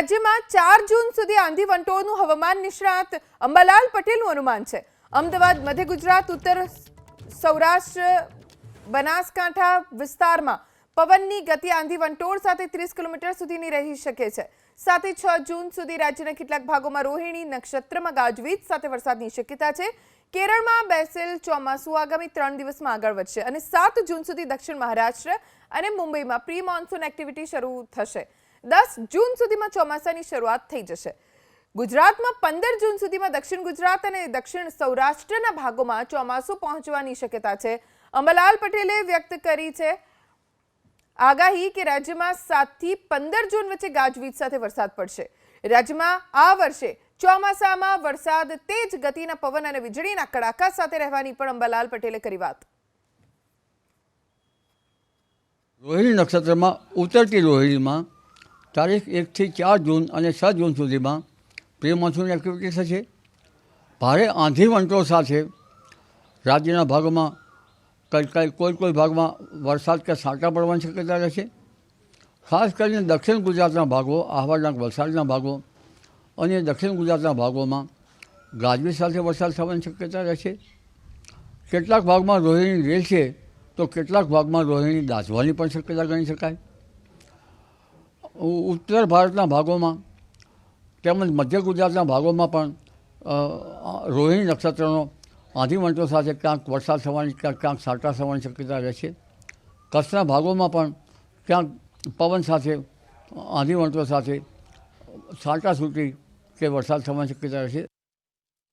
રાજ્યમાં ચાર જૂન સુધી આંધી વંટોળનું હવામાન નિષ્ણાત અંબાલાલ પટેલનું અનુમાન છે. અમદાવાદ, મધ્ય ગુજરાત, ઉત્તર સૌરાષ્ટ્ર, બનાસકાંઠા વિસ્તારમાં પવનની ગતિ આંધી વંટોળ સાથે ત્રીસ કિલોમીટર સુધીની રહી શકે છે. સાથે છ જૂન સુધી રાજ્યના કેટલાક ભાગોમાં રોહિણી નક્ષત્રમાં ગાજવીજ સાથે વરસાદની શક્યતા છે. કેરળમાં બેસેલ ચોમાસું આગામી ત્રણ દિવસમાં આગળ વધશે અને સાત જૂન સુધી દક્ષિણ મહારાષ્ટ્ર અને મુંબઈમાં પ્રી મોન્સૂન એક્ટિવિટી શરૂ થશે. દસ જૂન સુધીમાં ચોમાસાની શરૂઆત થઈ જશે. ગુજરાતમાં પંદર જૂન સુધીમાં દક્ષિણ ગુજરાત અને દક્ષિણ સૌરાષ્ટ્રના ભાગોમાં ચોમાસું પહોંચવાની શક્યતા છે. અંબાલાલ પટેલે વ્યક્ત કરી છે આગાહી કે રાજ્યમાં સાતથી પંદર જૂન વચ્ચે ગાજવીજ સાથે વરસાદ પડશે. રાજ્યમાં આ વર્ષે ચોમાસામાં વરસાદ તેજ ગતિના પવન અને વીજળીના કડાકા સાથે રહેવાની પણ અંબાલાલ પટેલે કરી વાત. રોહિણી નક્ષત્રમાં, ઉતરતી રોહિણીમાં તારીખ એકથી ચાર જૂન અને છ જૂન સુધીમાં પ્રી મોન્સૂન એક્ટિવિટી થશે. ભારે આંધી વંટો સાથે રાજ્યના ભાગોમાં કઈ કઈ કોઈ ભાગમાં વરસાદ કે સાંટા પડવાની શક્યતા રહેશે. ખાસ કરીને દક્ષિણ ગુજરાતના ભાગો આહવાડના વલસાડના ભાગો અને દક્ષિણ ગુજરાતના ભાગોમાં ગાજવી સાથે વરસાદ થવાની શક્યતા રહેશે. કેટલાક ભાગમાં રોહિણી રહેશે તો કેટલાક ભાગમાં રોહિણી દાઝવાની પણ શક્યતા ગણી શકાય. ઉત્તર ભારતના ભાગોમાં, તેમજ મધ્ય ગુજરાતના ભાગોમાં પણ રોહિણી નક્ષત્રનો આંધી સાથે ક્યાંક વરસાદ થવાની, ક્યાંક ક્યાંક સાટા થવાની શક્યતા રહે છે. કચ્છના ભાગોમાં પણ ક્યાંક પવન સાથે આંધી સાથે સાટા છૂટી કે વરસાદ થવાની શક્યતા રહેશે